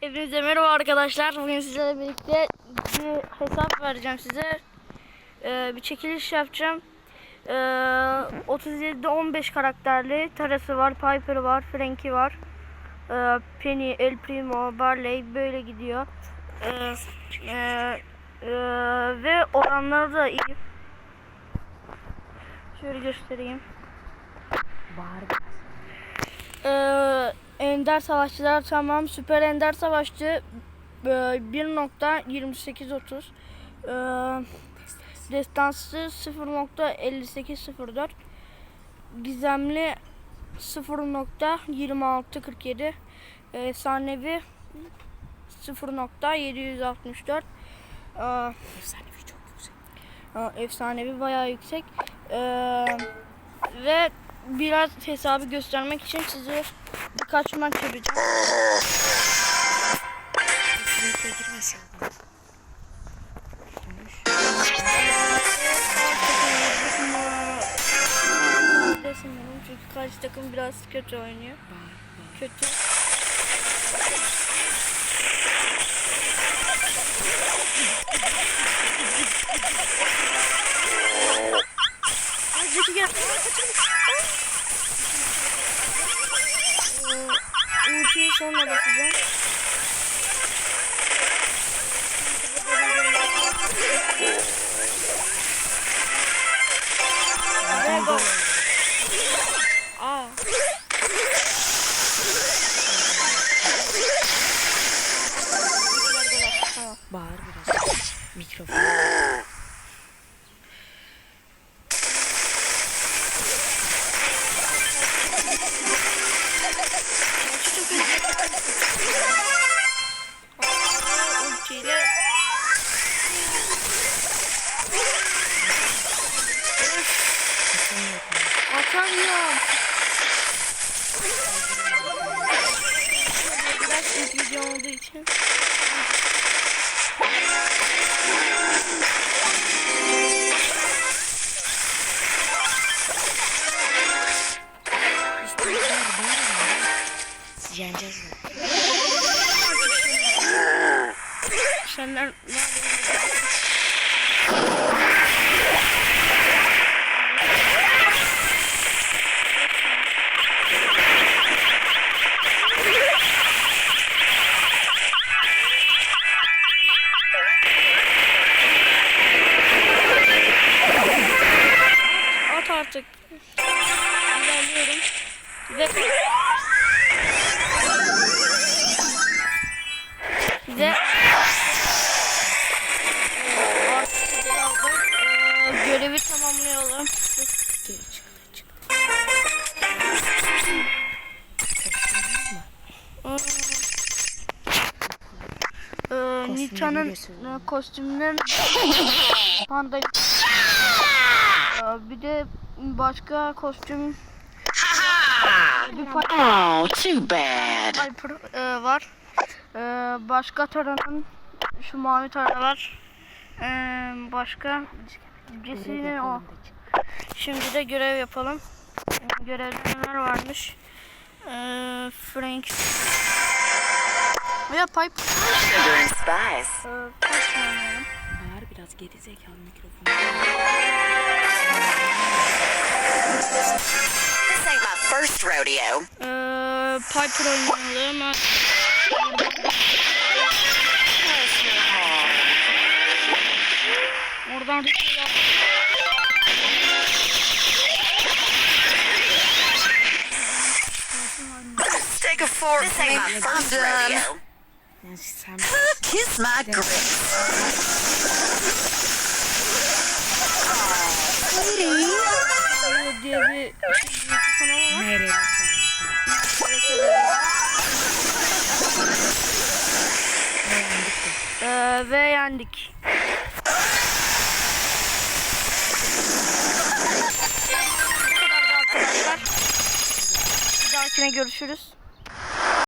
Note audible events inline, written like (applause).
Hepinize merhaba arkadaşlar. Bugün sizlerle birlikte bir hesap vereceğim size. Ee, bir çekiliş yapacağım. Ee, 37'de 15 karakterli. Tarası var, Piper var, Frankie var. Ee, Penny, El Primo, Barley böyle gidiyor. Ee, e, e, ve oranları da iyi. Şöyle göstereyim. Ee, Ender Savaşçılar tamam. Süper Ender Savaşçı e, 1.2830. Ee, destansı 0.5804. Gizemli 0.2647. Efsanevi 0.764. Ee, Efsanevi çok yüksek. Efsanevi bayağı yüksek. Ee, ve biraz hesabı göstermek için size birkaç maç yapacağım. Çünkü karşı takım biraz kötü oynuyor. Kötü. Ultiyi sonra basacağım. Gol. Aa. Bağır biraz. Mikrofon. Senden At artık. İlerliyorum. Ve Gösteriyor. e, kostümünün (laughs) panda bir de başka kostüm bir Oh, too bad. Piper eee, var. Eee, başka taranın şu mavi tara var. Eee, başka Jesse'nin o. Şimdi de görev yapalım. Görevde neler varmış? Eee Frank Veya pipe. Spice. Bağır biraz geri zekalı mikrofonu. This ain't my first rodeo. Uh, Piper oynayalım. Oradan Let's take a fork. This ain't my first rodeo. Yani sen Kiss my. Eee, diye bir kanalı var. nereye Eee, ve yendik. Bu kadardı arkadaşlar. Bir dahakine görüşürüz.